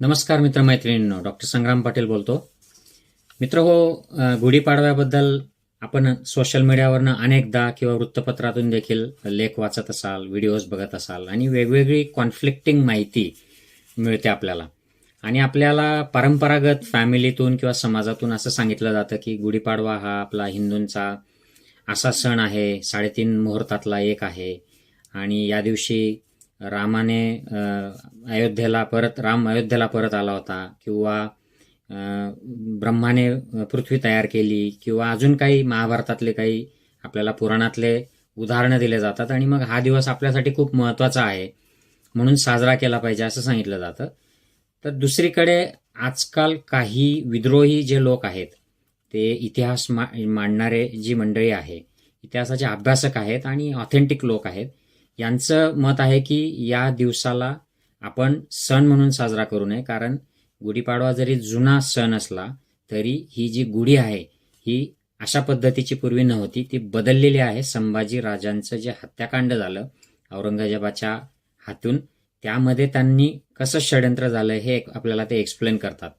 नमस्कार मित्रमैत्रिणींनो डॉक्टर संग्राम पाटील बोलतो. मित्र हो गुढीपाडव्याबद्दल आपण सोशल मीडियावरनं अनेकदा किंवा वृत्तपत्रातून देखील लेख वाचत असाल व्हिडिओज बघत असाल आणि वेगवेगळी कॉन्फ्लिक्टिंग माहिती मिळते आपल्याला. आणि आपल्याला परंपरागत फॅमिलीतून किंवा समाजातून असं सांगितलं जातं की गुढीपाडवा हा आपला हिंदूंचा असा सण आहे साडेतीन मुहूर्तातला एक आहे. आणि या दिवशी रामाने अयोध्येला परत राम अयोध्येला परत आला होता किंवा ब्रह्माने पृथ्वी तयार केली किंवा अजून काही महाभारतातले काही आपल्याला पुराणातले उदाहरणं दिले जातात आणि मग हा दिवस आपल्यासाठी खूप महत्त्वाचा आहे म्हणून साजरा केला पाहिजे असं सांगितलं जातं. तर दुसरीकडे आजकाल काही विद्रोही जे लोक आहेत ते इतिहास मा मांडणारे जी मंडळी आहे इतिहासाचे अभ्यासक आहेत आणि ऑथेंटिक लोक आहेत यांचं मत आहे की या दिवसाला आपण सण म्हणून साजरा करू नये कारण गुढीपाडवा जरी जुना सण असला तरी ही जी गुढी आहे ही अशा पद्धतीची पूर्वी नव्हती. ती बदललेली आहे. संभाजी राजांचं जे हत्याकांड झालं औरंगजेबाच्या हातून त्यामध्ये त्यांनी कसं षडयंत्र झालं हे एक- आपल्याला ते एक्सप्लेन करतात.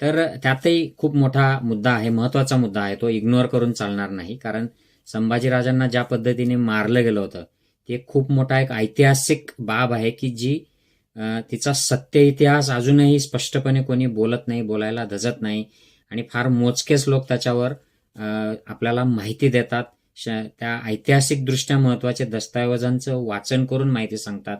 तर त्यातही खूप मोठा मुद्दा आहे महत्त्वाचा मुद्दा आहे तो इग्नोर करून चालणार नाही कारण संभाजीराजांना ज्या पद्धतीने मारलं गेलं होतं ते खूप मोठा एक ऐतिहासिक बाब आहे की जी तिचा सत्य इतिहास अजूनही स्पष्टपणे कोणी बोलत नाही बोलायला धजत नाही. आणि फार मोजकेच लोक त्याच्यावर आपल्याला माहिती देतात. श- त्या ऐतिहासिकदृष्ट्या महत्त्वाचे दस्तऐवजांचं वाचन करून माहिती सांगतात.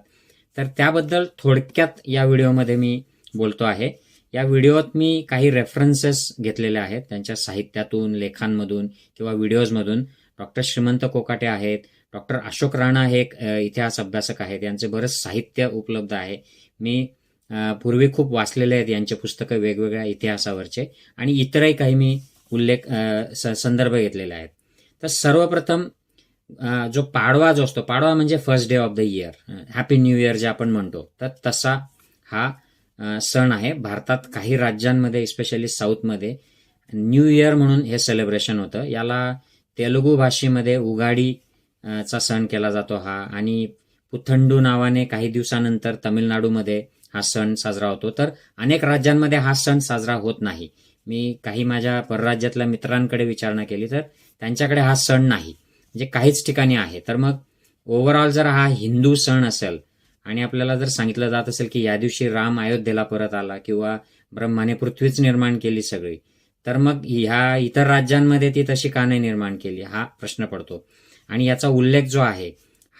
तर त्याबद्दल थोडक्यात या व्हिडिओमध्ये मी बोलतो आहे. या व्हिडिओत मी काही रेफरन्सेस घेतलेले आहेत. त्यांच्या साहित्यातून लेखांमधून किंवा व्हिडिओजमधून. डॉक्टर श्रीमंत कोकाटे आहेत. डॉक्टर अशोक राणा हे एक इतिहास अभ्यासक आहेत. यांचे बरंच साहित्य उपलब्ध आहे. मी पूर्वी खूप वाचलेले आहेत यांचे पुस्तकं वेगवेगळ्या इतिहासावरचे आणि इतरही काही मी उल्लेख स- संदर्भ घेतलेले आहेत. तर सर्वप्रथम जो पाडवा जो असतो पाडवा म्हणजे first day of the year happy new year जे आपण म्हणतो तर तसा हा सण आहे. भारतात काही राज्यांमध्ये स्पेशली साऊथमध्ये न्यू इयर म्हणून हे सेलिब्रेशन होतं. याला तेलुगू भाषेमध्ये उगाडी चा सण केला जातो हा. आणि पुथंडू नावाने काही दिवसानंतर तामिळनाडूमध्ये हा सण साजरा होतो. तर अनेक राज्यांमध्ये हा सण साजरा होत नाही. मी काही माझ्या परराज्यातल्या मित्रांकडे विचारणा केली तर त्यांच्याकडे हा सण नाही म्हणजे काहीच ठिकाणी आहे. तर मग ओव्हरऑल जर हा हिंदू सण असेल आणि आपल्याला जर सांगितलं जात असेल की या दिवशी राम अयोध्येला परत आला किंवा ब्रह्माने पृथ्वीच निर्माण केली सगळी तर मग ह्या इतर राज्यांमध्ये ती तशी का नाही निर्माण केली हा प्रश्न पडतो. आणि याचा उल्लेख जो आहे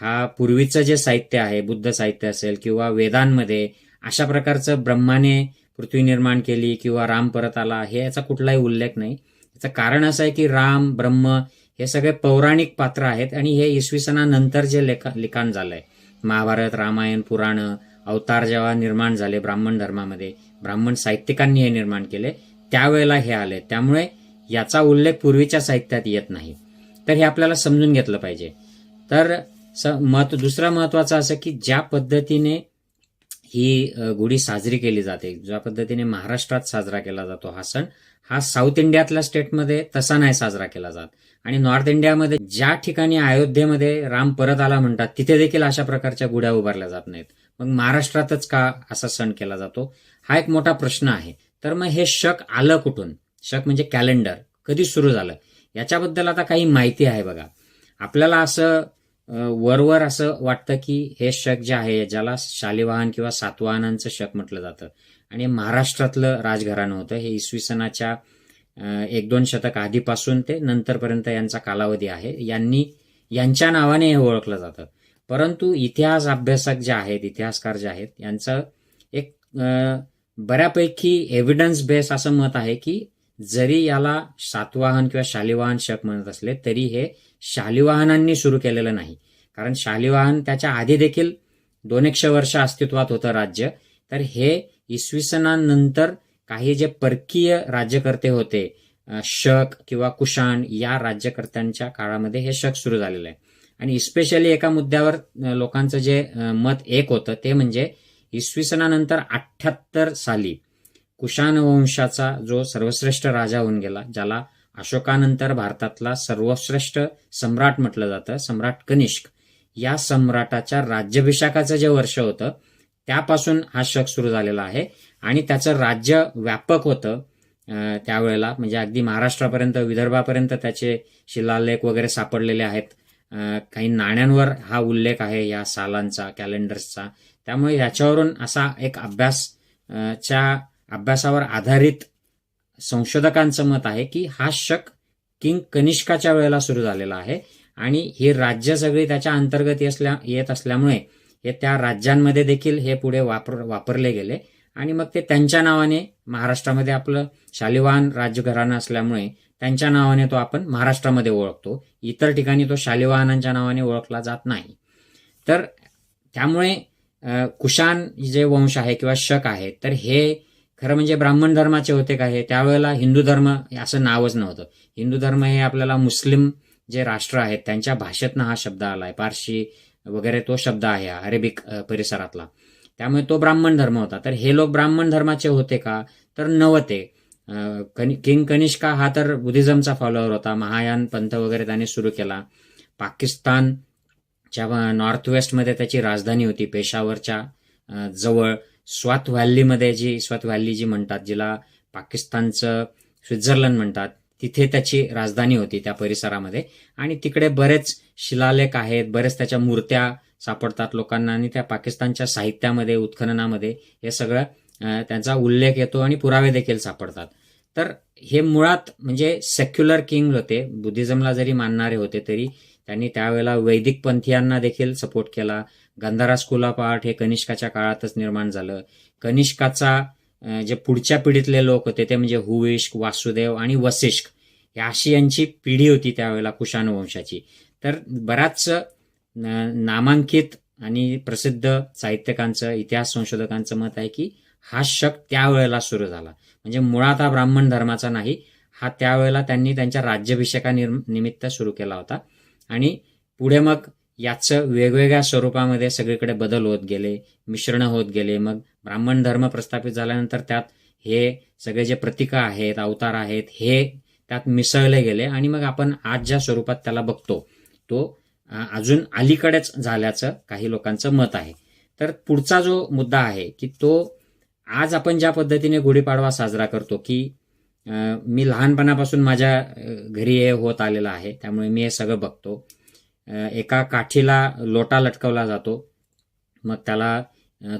हा पूर्वीचं जे साहित्य आहे बुद्ध साहित्य असेल किंवा वेदांमध्ये अशा प्रकारचं ब्रह्माने पृथ्वी निर्माण केली किंवा राम परत आला हे याचा कुठलाही उल्लेख नाही. याचं कारण असं आहे की राम ब्रह्म हे सगळे पौराणिक पात्र आहेत आणि हे इसवी सणानंतर जे लेखा लिखाण झालंय. महाभारत रामायण पुराण अवतार जेव्हा निर्माण झाले ब्राह्मण धर्मामध्ये ब्राह्मण साहित्यिकांनी हे निर्माण केले त्यावेळेला हे आले. त्यामुळे याचा उल्लेख पूर्वीच्या साहित्यात येत नाही. तर हे आपल्याला समजून घेतलं पाहिजे. तर स दुसरा महत्वाचं असं की ज्या पद्धतीने ही गुढी साजरी केली जाते ज्या पद्धतीने महाराष्ट्रात साजरा केला जातो हा सण हा साऊथ इंडियातल्या स्टेटमध्ये तसा नाही साजरा केला जात. आणि नॉर्थ इंडियामध्ये ज्या ठिकाणी अयोध्येमध्ये राम परत आला म्हणतात तिथे देखील अशा प्रकारच्या गुढ्या उभारल्या जात नाहीत. मग महाराष्ट्रातच का असा सण केला जातो? हा एक मोठा प्रश्न आहे. तर मग हे शक आलं कुठून? शक म्हणजे कॅलेंडर. कधी सुरू झालं? याच्याबद्दल आता काही माहिती आहे बघा. आपल्याला असं वरवर असं वाटतं की हे शक जे आहे ज्याला शालिवाहन किंवा सातवाहनांचं शक म्हटलं जातं. आणि महाराष्ट्रातलं राजघराणं होतं. हे इसवी सणाच्या एक दोन शतक आधीपासून ते नंतरपर्यंत यांचा कालावधी आहे. यांनी यांच्या नावाने हे ओळखलं जातं. परंतु इतिहास अभ्यासक जे आहेत इतिहासकार जे आहेत यांचं एक बऱ्यापैकी एव्हिडन्स बेस असं मत आहे की जरी याला सातवाहन किंवा शालिवाहन शक म्हणत असले तरी हे शालिवाहनांनी सुरू केलेलं नाही. कारण शालिवाहन त्याच्या आधी देखील दोन एकशे वर्ष अस्तित्वात होतं राज्य. तर हे इसवी सणानंतर काही जे परकीय राज्यकर्ते होते शक किंवा कुशाण या राज्यकर्त्यांच्या काळामध्ये हे शक सुरू झालेलं आहे. आणि स्पेशली एका मुद्द्यावर लोकांचं जे मत एक होतं ते म्हणजे इसवी सणानंतर अठ्ठ्याहत्तर साली कुशाण वंशाचा जो सर्वश्रेष्ठ राजा होऊन गेला ज्याला अशोकानंतर भारतातला सर्वश्रेष्ठ सम्राट म्हटलं जातं सम्राट कनिष्क. या सम्राटाच्या राज्याभिषेकाचं जे वर्ष होतं त्यापासून हा शक सुरू झालेला आहे. आणि त्याचं राज्य व्यापक होतं त्यावेळेला. म्हणजे अगदी महाराष्ट्रापर्यंत विदर्भापर्यंत त्याचे शिलालेख वगैरे सापडलेले आहेत. काही नाण्यांवर हा उल्लेख आहे या सालांचा कॅलेंडर्सचा त्यामुळे याच्यावरून असा एक अभ्यास च्या अभ्यासावर आधारित संशोधकांचं मत आहे की हा शक किंग कनिष्काच्या वेळेला सुरू झालेला आहे आणि ही राज्य सगळी त्याच्या अंतर्गत असल्या येत असल्यामुळे हे त्या राज्यांमध्ये देखील हे पुढे वापर वापरले गेले. आणि मग ते त्यांच्या नावाने महाराष्ट्रामध्ये आपलं शालिवाहन राज्यघराणं असल्यामुळे त्यांच्या नावाने तो आपण महाराष्ट्रामध्ये ओळखतो. इतर ठिकाणी तो शालिवाहनांच्या नावाने ओळखला जात नाही. तर त्यामुळे अ, कुशाण जे वंश आहे किंवा शक आहे तर हे खरं म्हणजे ब्राह्मण धर्माचे होते का हे? त्यावेळेला हिंदू धर्म असं नावच नव्हतं. हिंदू धर्म हे आपल्याला मुस्लिम जे राष्ट्र आहेत त्यांच्या भाषेतनं हा शब्द आलाय. पारशी वगैरे तो शब्द आहे अरेबिक परिसरातला. त्यामुळे तो ब्राह्मण धर्म होता. तर हे लोक ब्राह्मण धर्माचे होते का? तर नव्हते. कनि किंग कनिष्का हा तर बुद्धिझमचा फॉलोअर होता. महायान पंथ वगैरे त्याने सुरू केला. पाकिस्तानच्या नॉर्थ वेस्टमध्ये त्याची राजधानी होती पेशावरच्या जवळ स्वात व्हॅलीमध्ये जी स्वात व्हॅली जी म्हणतात जिला पाकिस्तानचं स्वित्झर्लंड म्हणतात तिथे त्याची राजधानी होती त्या परिसरामध्ये. आणि तिकडे बरेच शिलालेख आहेत बरेच त्याच्या मूर्त्या सापडतात लोकांना आणि त्या पाकिस्तानच्या साहित्यामध्ये उत्खननामध्ये हे सगळं त्यांचा उल्लेख येतो आणि पुरावे देखील सापडतात. तर हे मुळात म्हणजे सेक्युलर किंग होते बुद्धिझमला जरी मानणारे होते तरी त्यांनी त्यावेळेला वैदिक पंथीयांना देखील सपोर्ट केला गंधारास स्कूल हे कनिष्काच्या काळातच निर्माण झालं. कनिष्काचा जे पुढच्या पिढीतले लोक होते ते म्हणजे हुविष्क वासुदेव आणि वसिष्क या अशी यांची पिढी होती त्यावेळेला कुशाण वंशाची तर बराच नामांकित आणि प्रसिद्ध साहित्यकांचं इतिहास संशोधकांचं मत आहे की हा शक त्यावेळेला सुरू झाला. म्हणजे मुळात हा ब्राह्मण धर्माचा नाही हा त्यावेळेला त्यांनी त्यांच्या राज्याभिषेका निमित्त सुरू केला होता. आणि पुढे मग याचं वेगवेगळ्या स्वरूपामध्ये सगळीकडे बदल होत गेले मिश्रण होत गेले. मग ब्राह्मण धर्म प्रस्थापित झाल्यानंतर त्यात हे सगळे जे प्रतीक आहेत अवतार आहेत हे त्यात मिसळले गेले. आणि मग आपण आज ज्या स्वरूपात त्याला बघतो तो अजून अलीकडेच झाल्याचं काही लोकांचं मत आहे. तर पुढचा जो मुद्दा आहे की तो आज आपण ज्या पद्धतीने गुढीपाडवा साजरा करतो की मी लहानपणापासून माझ्या घरी हे होत आलेलं आहे त्यामुळे मी हे सगळं बघतो. एका काठीला लोटा लटकवला जातो. मग त्याला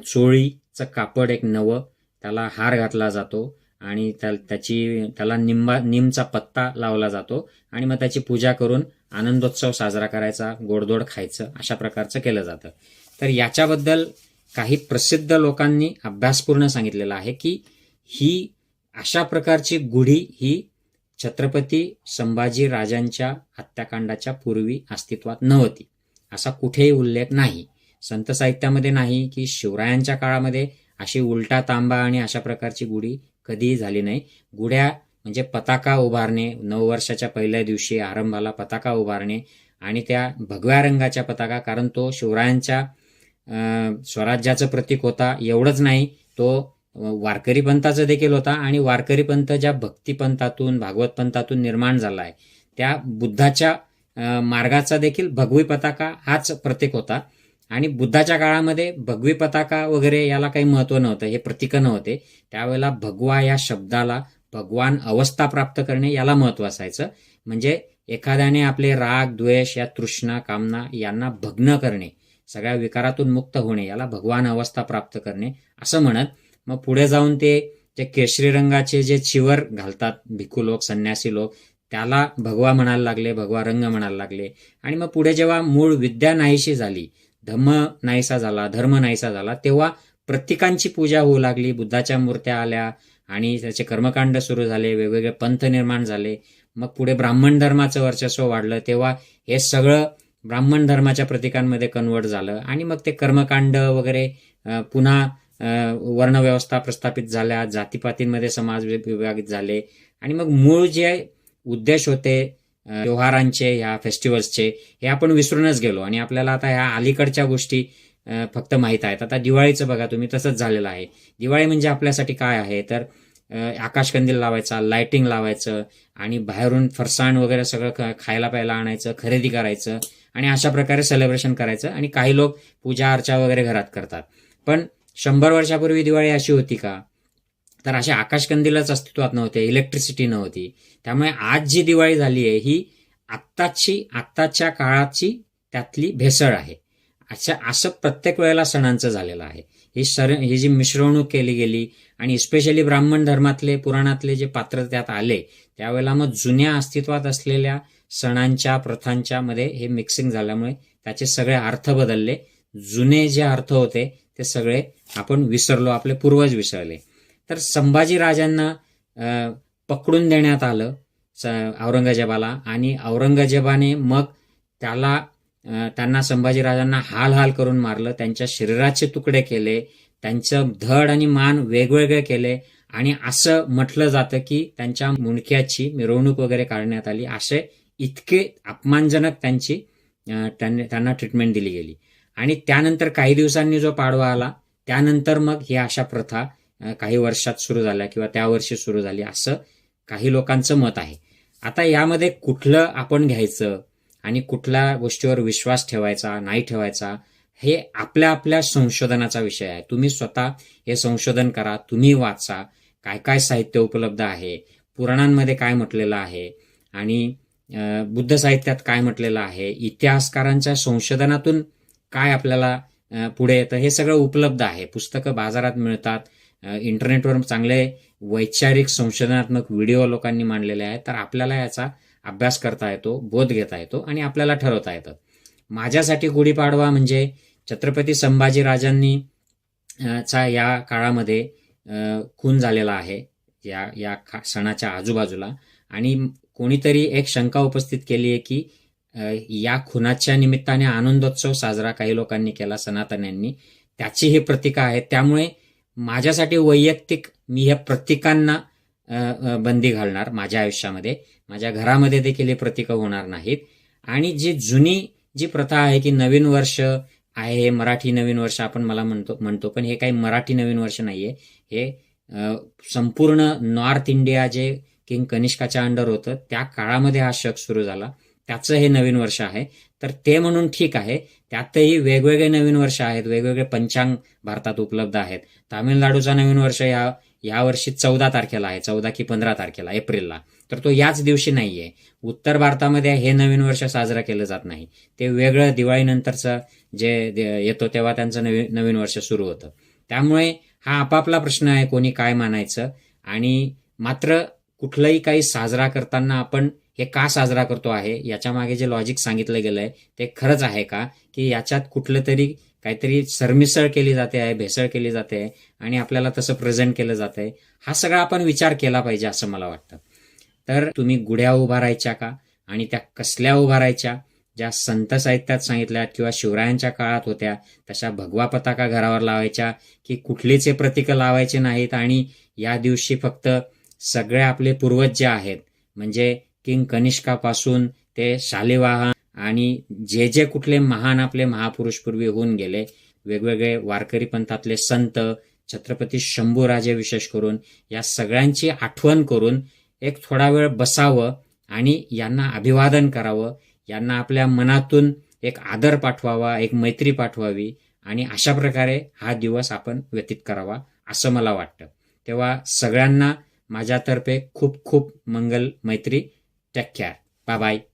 चोळीचं कापड एक नवं त्याला हार घातला जातो आणि त्या त्याची त्याला निंबा निमचा पत्ता लावला जातो आणि मग त्याची पूजा करून आनंदोत्सव साजरा करायचा गोडधोड खायचं अशा प्रकारचं केलं जातं. तर याच्याबद्दल काही प्रसिद्ध लोकांनी अभ्यासपूर्ण सांगितलेलं आहे की ही अशा प्रकारची गुढी ही छत्रपती संभाजी राजांच्या हत्याकांडाच्या पूर्वी अस्तित्वात नव्हती. असा कुठेही उल्लेख नाही. संत साहित्यामध्ये नाही की शिवरायांच्या काळामध्ये अशी उलटा तांबा आणि अशा प्रकारची गुढी कधीही झाली नाही. गुढ्या म्हणजे पताका उभारणे नववर्षाच्या पहिल्या दिवशी आरंभाला पताका उभारणे आणि त्या भगव्या रंगाच्या पताका कारण तो शिवरायांच्या स्वराज्याचं प्रतीक होता. एवढंच नाही तो वारकरी पंथाचा देखील होता आणि वारकरी पंथ ज्या भक्ती पंथातून भागवत पंथातून निर्माण झाला आहे त्या बुद्धाच्या मार्गाचा देखील भगवी पताका हाच प्रतीक होता. आणि बुद्धाच्या काळामध्ये भगवी पताका वगैरे याला काही महत्त्व नव्हतं हे प्रतीकं नव्हते त्यावेळेला भगवा या शब्दाला भगवान अवस्था प्राप्त करणे याला महत्त्व असायचं. म्हणजे एखाद्याने आपले राग द्वेष या तृष्णा कामना यांना भग्न करणे सगळ्या विकारातून मुक्त होणे याला भगवान अवस्था प्राप्त करणे असं म्हणत मग पुढे जाऊन ते जे केशरी रंगाचे जे चिवर घालतात भिक्खू लोक संन्यासी लोक त्याला भगवा म्हणायला लागले भगवा रंग म्हणायला लागले. आणि मग पुढे जेव्हा मूळ विद्या नाहीशी झाली धम्म नाहीसा झाला धर्म नाहीसा झाला तेव्हा प्रत्येकांची पूजा होऊ लागली. बुद्धाच्या मूर्त्या आल्या आणि त्याचे कर्मकांड सुरू झाले वेगवेगळे पंथ निर्माण झाले. मग पुढे ब्राह्मण धर्माचं वर्चस्व वाढलं तेव्हा हे सगळं ब्राह्मण धर्माच्या प्रतीकांमध्ये कन्वर्ट झालं. आणि मग ते कर्मकांड वगैरे पुन्हा वर्णव्यवस्था प्रस्थापित झाल्या जातीपातींमध्ये समाज विभागित झाले. आणि मग मूळ जे उद्देश होते व्यवहारांचे त्योहारांचे ह्या फेस्टिवल्सचे हे आपण विसरूनच गेलो. आणि आपल्याला आता ह्या अलीकडच्या गोष्टी फक्त माहीत आहेत. आता दिवाळीचं बघा तुम्ही तसंच झालेलं आहे. दिवाळी म्हणजे आपल्यासाठी काय आहे? तर आकाशकंदील लावायचा लाइटिंग लावायचं आणि बाहेरून फरसाण वगैरे सगळं खायला प्यायला आणायचं खरेदी करायचं आणि अशा प्रकारे सेलिब्रेशन करायचं आणि काही लोक पूजा अर्चा वगैरे घरात करतात. पण शंभर वर्षापूर्वी दिवाळी अशी होती का? तर अशा आकाशकंदीलच अस्तित्वात नव्हते इलेक्ट्रिसिटी नव्हती. त्यामुळे आज जी दिवाळी झाली आहे ही आत्ताची आत्ताच्या काळाची त्यातली भेसळ आहे. अशा असं प्रत्येक वेळेला सणांचं झालेलं आहे. ही सर ही जी मिश्रवणूक केली गेली आणि स्पेशली ब्राह्मण धर्मातले पुराणातले जे पात्र त्यात आले त्यावेळेला मग जुन्या अस्तित्वात असलेल्या सणांच्या प्रथांच्या मध्ये हे मिक्सिंग झाल्यामुळे त्याचे सगळे अर्थ बदलले. जुने जे अर्थ होते ते सगळे आपण विसरलो आपले पूर्वज विसरले. तर संभाजीराजांना पकडून देण्यात आलं स- औरंगजेबाला आणि औरंगजेबाने मग त्याला त्यांना संभाजीराजांना हाल हाल करून मारलं. त्यांच्या शरीराचे तुकडे केले त्यांचं धड आणि मान वेगवेगळे केले आणि असं म्हटलं जातं की त्यांच्या मुंडक्याची मिरवणूक वगैरे काढण्यात आली. असे इतके अपमानजनक त्यांची त्यांनी- त्यांना ट्रीटमेंट दिली गेली. आणि त्यानंतर काही दिवसांनी जो पाडवा आला त्यानंतर मग ही अशा प्रथा काही वर्षात सुरू झाल्या किंवा त्या वर्षी सुरू झाली असं काही लोकांचं मत आहे. आता यामध्ये कुठलं आपण घ्यायचं आणि कुठल्या गोष्टीवर विश्वास ठेवायचा नाही ठेवायचा हे आपल्या आपल्या संशोधनाचा विषय आहे. तुम्ही स्वतः हे संशोधन करा तुम्ही वाचा काय काय साहित्य उपलब्ध आहे पुराणांमध्ये काय म्हटलेलं आहे आणि बुद्ध साहित्यात काय म्हटलेलं आहे इतिहासकारांच्या संशोधनातून काय आपल्याला पुढे येतं हे सगळं उपलब्ध आहे. पुस्तकं बाजारात मिळतात. इंटरनेटवर चांगले वैचारिक संशोधनात्मक व्हिडिओ लोकांनी मांडलेले आहेत. तर आपल्याला याचा अभ्यास करता येतो बोध घेता येतो आणि आपल्याला ठरवता येतं. माझ्यासाठी गुढीपाडवा म्हणजे छत्रपती संभाजीराजांनी चा या काळामध्ये खून झालेला आहे या या खा- सणाच्या आजूबाजूला. आणि कोणीतरी एक शंका उपस्थित केली आहे की या खुनाच्या निमित्ताने आनंदोत्सव साजरा काही लोकांनी केला सनातन्यांनी त्याची ही प्रतिका आहे. त्यामुळे माझ्यासाठी वैयक्तिक मी ह्या प्रतीकांना बंदी घालणार माझ्या आयुष्यामध्ये. माझ्या घरामध्ये देखील हे प्रतीकं होणार नाहीत. आणि जी जुनी जी प्रथा आहे की नवीन वर्ष आहे हे मराठी नवीन वर्ष आपण मला म्हणतो म्हणतो पण हे काही मराठी नवीन वर्ष नाहीये. हे संपूर्ण नॉर्थ इंडिया जे किंग कनिष्काच्या अंडर होतं त्या काळामध्ये हा शक सुरू झाला. त्याचं हे नवीन वर्ष आहे. तर ते म्हणून ठीक आहे. त्यातही वेगवेगळे नवीन वर्ष आहेत. वेगवेगळे पंचांग भारतात उपलब्ध आहेत. तामिळनाडूचा नवीन वर्ष या या वर्षी चौदा तारखेला आहे. चौदा की पंधरा तारखेला एप्रिलला. तर तो याच दिवशी नाहीये. उत्तर भारतामध्ये हे नवीन वर्ष साजरा केलं जात नाही. ते वेगळं दिवाळीनंतरचं जे येतो तेव्हा त्यांचं नवीन नवीन वर्ष सुरू होतं. त्यामुळे हा आपापला प्रश्न आहे कोणी काय मानायचं. आणि मात्र कुठलंही काही साजरा करताना आपण हे का साजरा करतो आहे? याच्या मागे जे लॉजिक सांगितलं गेलंय ते खरंच आहे का? की याच्यात कुठलं तरी काहीतरी सरमिसळ केली जाते आहे भेसळ केली जाते आणि आपल्याला तसं प्रेझेंट केलं जात आहे हा सगळा आपण विचार केला पाहिजे असं मला वाटतं. तर तुम्ही गुढ्या उभारायच्या का? आणि त्या कसल्या उभारायच्या ज्या संत साहित्यात सांगितल्या किंवा शिवरायांच्या काळात होत्या तशा भगवा पताका घरावर लावायच्या की कुठलीच हे लावायचे नाहीत आणि या दिवशी फक्त सगळे आपले पूर्वज जे आहेत म्हणजे किंग कनिष्कापासून ते शालिवाहन आणि जे जे कुठले महान आपले महापुरुष पूर्वी होऊन गेले वेगवेगळे वारकरी पंथातले संत छत्रपती शंभूराजे विशेष करून या सगळ्यांची आठवण करून एक थोडा वेळ बसावं आणि यांना अभिवादन करावं यांना आपल्या मनातून एक आदर पाठवावा एक मैत्री पाठवावी आणि अशा प्रकारे हा दिवस आपण व्यतीत करावा असं मला वाटतं. तेव्हा सगळ्यांना माझ्यातर्फे खूप खूप मंगल मैत्री. Take care. Bye bye.